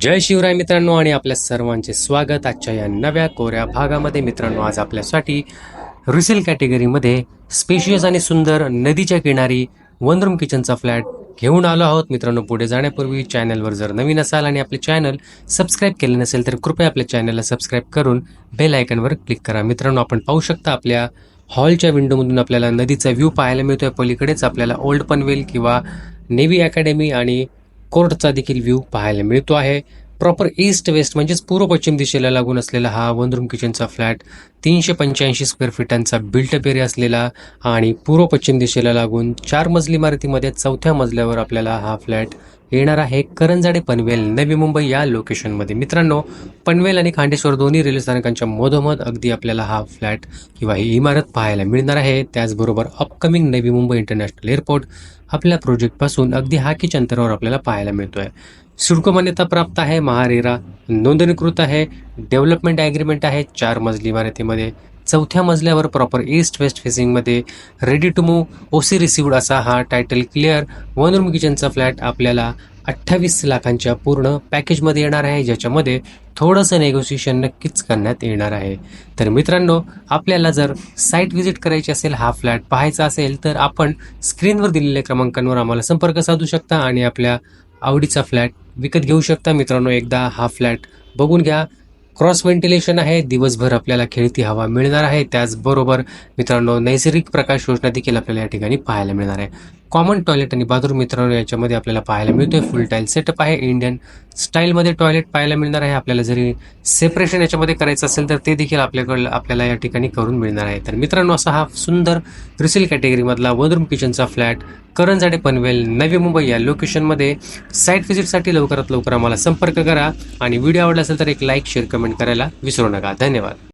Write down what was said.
जय शिवराय मित्रांनो आणि आपल्या सर्वांचे स्वागत आजच्या या नव्या कोऱ्या भागामध्ये. मित्रांनो आज आपल्यासाठी रिसेल कॅटेगरीमध्ये स्पेशियस आणि सुंदर नदीच्या किनारी वन रूम किचनचा फ्लॅट घेऊन आलो आहोत. मित्रांनो पुढे जाण्यापूर्वी चॅनलवर जर नवीन असाल आणि आपले चॅनल सबस्क्राईब केले नसेल तर कृपया आपल्या चॅनलला सबस्क्राईब करून बेल आयकनवर क्लिक करा. मित्रांनो आपण पाहू शकता आपल्या हॉलच्या विंडोमधून आपल्याला नदीचा व्ह्यू पाहायला मिळतोय. पलीकडेच आपल्याला ओल्ड पनवेल किंवा नेव्ही अकॅडमी आणि कोर्टचा देखील व्ह्यू पाहायला मिळतो आहे. प्रॉपर ईस्ट वेस्ट म्हणजेच पूर्व पश्चिम दिशेला लागून असलेला हा वन रूम किचनचा फ्लॅट तीनशे पंच्याऐंशी स्क्वेअर फीटांचा बिल्टअप एरिया असलेला आणि पूर्व पश्चिम दिशेला लागून चार मजली इमारतीमध्ये चौथ्या मजल्यावर आपल्याला हा फ्लॅट येणार आहे करंजाडे पनवेल नवी मुंबई या लोकेशनमध्ये मित्रांनो पनवेल आणि खांडेश्वर दोन्ही रेल्वे स्थानकांच्या मधोमध अगदी आपल्याला हा फ्लॅट किंवा ही इमारत पाहायला मिळणार आहे. त्याचबरोबर upcoming Navi Mumbai international airport आपल्या प्रोजेक्टपासून अगदी हाकीच्या अंतरावर आपल्याला पाहायला मिळतोय. सिडको मान्यता प्राप्त आहे महारेरा नोंदणीकृत आहे डेव्हलपमेंट ॲग्रीमेंट आहे चार मजली इमारतीमध्ये. चौथ्या मजल्यावर proper east west फेसिंगमध्ये ready to move OC received असा हा टायटल क्लिअर वन रूम किचनचा फ्लॅट आपल्याला अठ्ठावीस लाखांच्या पूर्ण पॅकेजमध्ये येणार आहे ज्याच्यामध्ये थोडंसं नेगोशिएशन नक्कीच करण्यात येणार आहे. तर मित्रांनो आपल्याला जर साईट व्हिजिट करायची असेल हा फ्लॅट पाहायचा असेल तर आपण स्क्रीनवर दिलेल्या क्रमांकांवर आम्हाला संपर्क साधू शकता आणि आपल्या आवडीचा फ्लॅट विकत घेऊ शकता. मित्रांनो एकदा हा फ्लॅट बघून घ्या. क्रॉस व्हेंटिलेशन आहे. दिवसभर आपल्याला खेळती हवा मिळणार आहे. त्याचबरोबर मित्रांनो नैसर्गिक प्रकाश योजना देखील आपल्याला या ठिकाणी पाहायला मिळणार आहे. कॉमन टॉयलेट आणि बाथरूम मित्रांनो याच्यामध्ये आपल्याला पाहायला मिळतोय. फुल टाईल सेटअप आहे. इंडियन स्टाईलमध्ये टॉयलेट पाहायला मिळणार आहे. आपल्याला जरी सेपरेशन याच्यामध्ये करायचं असेल तर ते देखील आपल्याकडं आपल्याला या ठिकाणी करून मिळणार आहे. तर मित्रांनो असा हा सुंदर रिसेल कॅटेगरीमधला वन रूम किचनचा फ्लॅट करंजाडे पनवेल नवी मुंबई या लोकेशनमध्ये साईट व्हिजिटसाठी लवकरात लवकर आम्हाला संपर्क करा. आणि व्हिडिओ आवडला असेल तर एक लाईक शेअर कमेंट करायला विसरू नका. धन्यवाद.